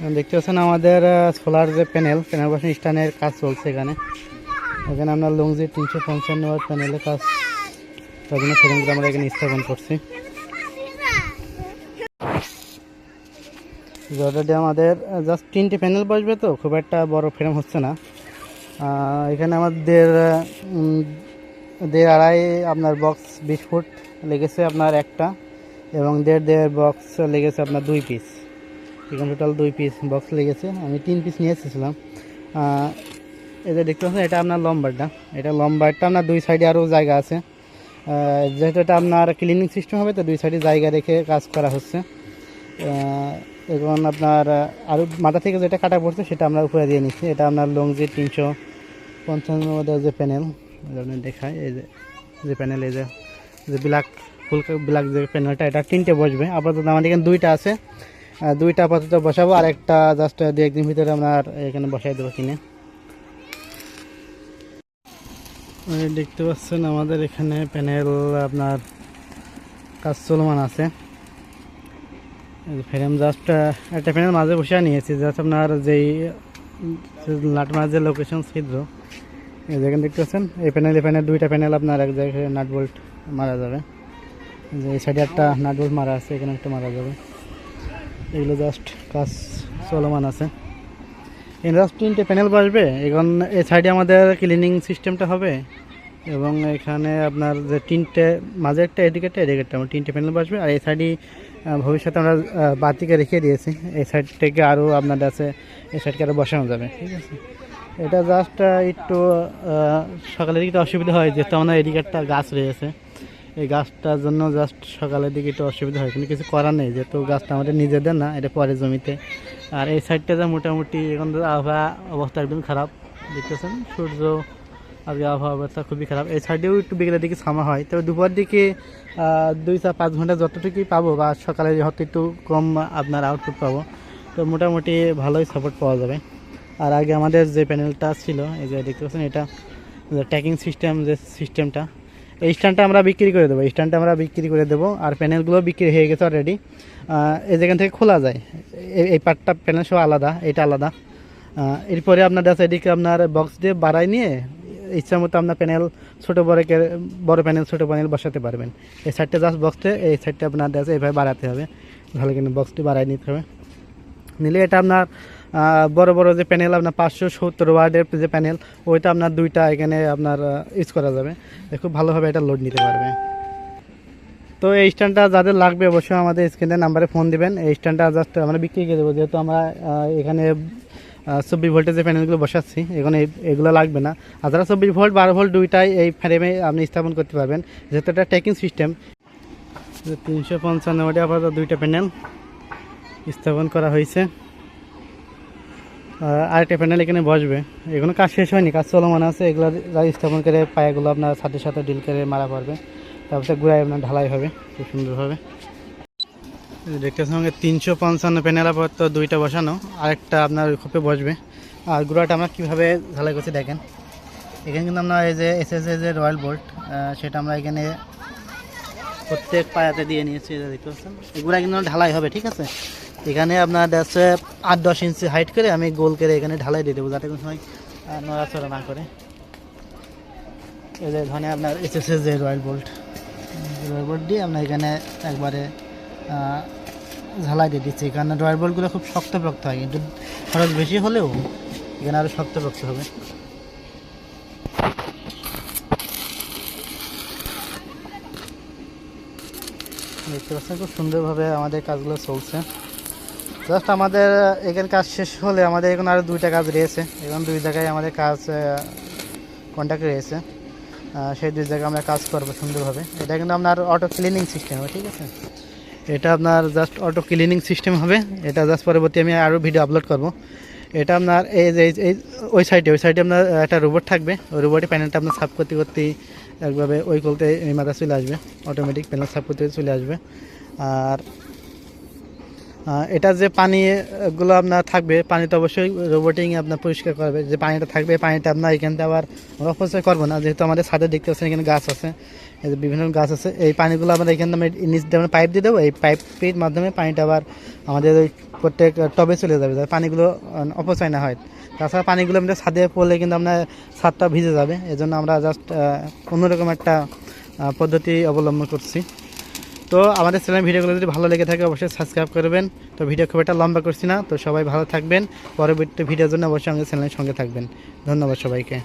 দেখতে পাচ্ছেন আমাদের সোলার যে প্যানেল প্যানেল বসানো স্ট্যান্ডের কাজ চলছে এখানে। এখানে আমরা লংজি তিনশো পঞ্চান্ন ওয়াট প্যানেলের কাজ, তার জন্য ফ্রেমগুলো আমরা এখানে স্থাপন করছি। অলরেডি আমাদের জাস্ট তিনটে প্যানেল বসবে তো, খুব একটা বড় ফ্রেম হচ্ছে না। এখানে আমাদের দেড় আড়াই আপনার বক্স বিশ ফুট লেগেছে আপনার একটা, এবং দেড় দেড় বক্স লেগেছে আপনার দুই পিস এখানে টোটাল দুই পিস বক্স লেগেছে। আমি তিন পিস নিয়ে এসেছিলাম। যে দেখতে পাচ্ছেন, এটা আপনার লম্বারটা এটা লম্বারটা আপনার দুই সাইডে আরও জায়গা আছে। যেহেতু এটা আপনার ক্লিনিং সিস্টেম হবে, তো দুই সাইডে জায়গা রেখে কাজ করা হচ্ছে। এখন আপনার আরও মাথা থেকে যেটা কাটা পড়ছে, সেটা আমরা উপরে দিয়ে নিচ্ছি। এটা আপনার লংজি তিনশো পঞ্চান্ন যে প্যানেল দেখায়। এই যে যে প্যানেল এই যে যে ব্ল্যাক ফুল ব্ল্যাক যে প্যানেলটা এটা তিনটে বসবে। আপাতত আমাদের এখানে দুইটা আছে। দুইটা আপাতত বসাবো আর একটা জাস্ট দু একদিন ভিতরে আপনার এখানে বসাই দেবো কিনে। দেখতে পাচ্ছেন আমাদের এখানে প্যানেল আপনার কাজ চলমান আছে। ফ্রেম জাস্ট একটা প্যানেল মাঝে বসে নিয়েছি জাস্ট আপনার যেই নাট মাঝে লোকেশন ছিদ্র যেখানে দেখতে পাচ্ছেন, এই প্যানেল এই প্যানেল দুইটা প্যানেল আপনার এক জায়গায় নাট বোল্ট মারা যাবে। যে এই সাইডে একটা নাট বোল্ট মারা আছে, এখানে একটা মারা যাবে। এগুলো জাস্ট কাজ চলমান আছে। তিনটে প্যানেল বসবে, এখন এই সাইডে আমাদের ক্লিনিং সিস্টেমটা হবে, এবং এখানে আপনার যে তিনটে মাঝে একটা এদিকে একটা এদিকে একটা আমার তিনটে প্যানেল বসবে, আর এই সাইডে ভবিষ্যতে আমরা বাতিকে রেখে দিয়েছি। এই সাইড থেকে আরও আপনাদের আছে, এই সাইডকে আরও বসানো যাবে, ঠিক আছে? এটা জাস্ট একটু সকালের দিকে অসুবিধা হয়, যেহেতু আমাদের এদিকে একটা গাছ রয়েছে। এই গাছটার জন্য জাস্ট সকালের দিকে একটু অসুবিধা হয়, কিন্তু কিছু করার নেই, যেহেতু গাছটা আমাদের নিজেদের না, এটা পরে জমিতে। আর এই সাইডটা যা মোটামুটি এখন আবহাওয়া অবস্থা একদম খারাপ, দেখতেছেন? সূর্য, আজকে আবহাওয়া অবস্থা খুবই খারাপ। এই সাইডেও একটু বিকেলের দিকে ছামা হয়, তবে দুপুর দিকে দুই চার পাঁচ ঘণ্টা যতটুকুই পাবো, বা সকালে হয়তো একটু কম আপনার আউটপুট পাবো, তো মোটামুটি ভালোই সাপোর্ট পাওয়া যাবে। আর আগে আমাদের যে প্যানেলটা ছিল, এই যে দেখতে পাচ্ছেন এটা ট্যাকিং সিস্টেম যে সিস্টেমটা এই স্ট্যান্ডটা আমরা বিক্রি করে দেবো স্ট্যান্ডটা আমরা বিক্রি করে দেবো, আর প্যানেলগুলো বিক্রি হয়ে গেছে অলরেডি এই যেখান থেকে খোলা যায় এই- পার্টটা প্যানেল সব আলাদা, এটা আলাদা। এরপরে আপনার আছে এদিকে আপনার বক্স দিয়ে বাড়াই নিয়ে ইচ্ছা মতো আপনার প্যানেল ছোটো বড় বড় প্যানেল, ছোটো প্যানেল বসাতে পারবেন। এই সাইডটা জাস্ট বক্সটা এই সাইডটা আপনার আছে এইভাবে বাড়াতে হবে। ভালো কিন্তু বক্সটি বাড়াই নিতে হবে। নিলে এটা আপনার বড় বড় যে প্যানেল আপনার পাঁচশো সত্তর ওয়ার্ডের যে প্যানেল ওইটা আপনার দুইটা এখানে আপনার ইউজ করা যাবে। খুব ভালোভাবে এটা লোড নিতে পারবে। তো এই স্ট্যান্ডটা যাদের লাগবে অবশ্যই আমাদের স্ক্রিনের নাম্বারে ফোন দিবেন। এই স্ট্যান্ডটা জাস্ট আমরা বিক্রি করে দেবো। যেহেতু আমরা এখানে চব্বিশ ভোল্টের প্যানেলগুলো বসাচ্ছি, এখানে এগুলো লাগবে না। আর যারা চব্বিশ ভোল্ট, বারো ভোল্ট দুইটাই এই ফ্রেমে আপনি স্থাপন করতে পারবেন। যেহেতু এটা ট্যাকিং সিস্টেম তিনশো পঞ্চান্ন ওয়াটে আপাতত দুইটা প্যানেল স্থাপন করা হয়েছে। আরেকটা প্যানেল এখানে বসবে। এগুলো কাজ শেষ হয়নি, কাজ চলমান আছে। এগুলো স্থাপন করে পায়াগুলো আপনার সাথে সাথে ডিল করে মারা পারবে তারপরে গুড়ায় আপনার ঢালাই হবে, খুব সুন্দরভাবে দেখতে সঙ্গে তিনশো পঞ্চান্ন প্যানেল আপাতত দুইটা বসানো, আরেকটা আপনার খোপে বসবে। আর গুঁড়াটা আমরা কীভাবে ঢালাই করছি দেখেন। এখানে কিন্তু আমরা এই যে এস এস যে রয়্যাল বোল্ট সেটা আমরা এখানে প্রত্যেক পায়াতে দিয়ে নিয়েছি দেখতে পাচ্ছেন। এগুলো কিন্তু ঢালাই হবে, ঠিক আছে? এখানে আপনার আছে আট দশ ইঞ্চি হাইট করে আমি গোল করে এখানে ঢালাই দিয়ে দেবো যাতে কোনো সময় নড়াচড়া না করে। এই যে আপনার এস এস যে রয়্যাল বোল্ট রয়্যাল বোল্ট দিয়ে আমরা এখানে একবারে ঝালাই দিয়ে দিচ্ছি। কারণ রয়্যাল বোল্টগুলো খুব শক্ত পোক্ত হয়, কিন্তু খরচ বেশি হলেও এখানে আরও শক্ত পোক্ত হবে। দেখতে পাচ্ছেন খুব সুন্দরভাবে আমাদের কাজগুলো চলছে। জাস্ট আমাদের এখানে কাজ শেষ হলে আমাদের এখন আরও দুইটা কাজ রয়েছে। এখন দুই জায়গায় আমাদের কাজ কন্ট্যাক্ট রয়েছে। সেই দুই জায়গায় আমরা কাজ করব সুন্দরভাবে। এটা কিন্তু আপনার অটো ক্লিনিং সিস্টেম হবে, ঠিক আছে? এটা আপনার জাস্ট অটো ক্লিনিং সিস্টেম হবে। এটা জাস্ট পরবর্তী আমি আরও ভিডিও আপলোড করব। এটা আপনার এই যে, এই- ওই সাইডে ওই সাইডে আপনার একটা রোবট থাকবে। ওই রোবটের প্যানেলটা আপনার সাফ করতে করতেই একভাবে ওই করতে এই মাথা চলে আসবে। অটোমেটিক প্যানেল সাফ করতে চলে আসবে। আর এটা যে পানিগুলো আপনার থাকবে, পানি তো অবশ্যই রোবোটিং আপনার পরিষ্কার করবে। যে পানিটা থাকবে, পানিটা আপনার এখান থেকে আবার অপচয় করব না। যেহেতু আমাদের ছাদে দেখতে পাচ্ছেন এখানে গাছ আছে বিভিন্ন গাছ আছে। এই পানিগুলো আমরা এখান থেকে নিচ দিয়ে আমরা পাইপ দিয়ে দেবো। এই পাইপের মাধ্যমে পানিটা আবার আমাদের ওই প্রত্যেক টবে চলে যাবে, যাতে পানিগুলো অপচয় না হয়। তাছাড়া পানিগুলো আমাদের ছাদে পড়লে কিন্তু আপনার ছাদটা ভিজে যাবে। এজন্য আমরা জাস্ট অন্যরকম একটা পদ্ধতি অবলম্বন করছি। তো আমাদের চ্যানেল ভিডিওগুলো যদি ভালো লেগে থাকে, অবশ্যই সাবস্ক্রাইব করবেন তো ভিডিও খুব একটা লম্বা করছি না, তো সবাই ভালো থাকবেন। পরবর্তী ভিডিওর জন্য অবশ্যই আমাদের চ্যানেলের সঙ্গে থাকবেন। ধন্যবাদ সবাইকে।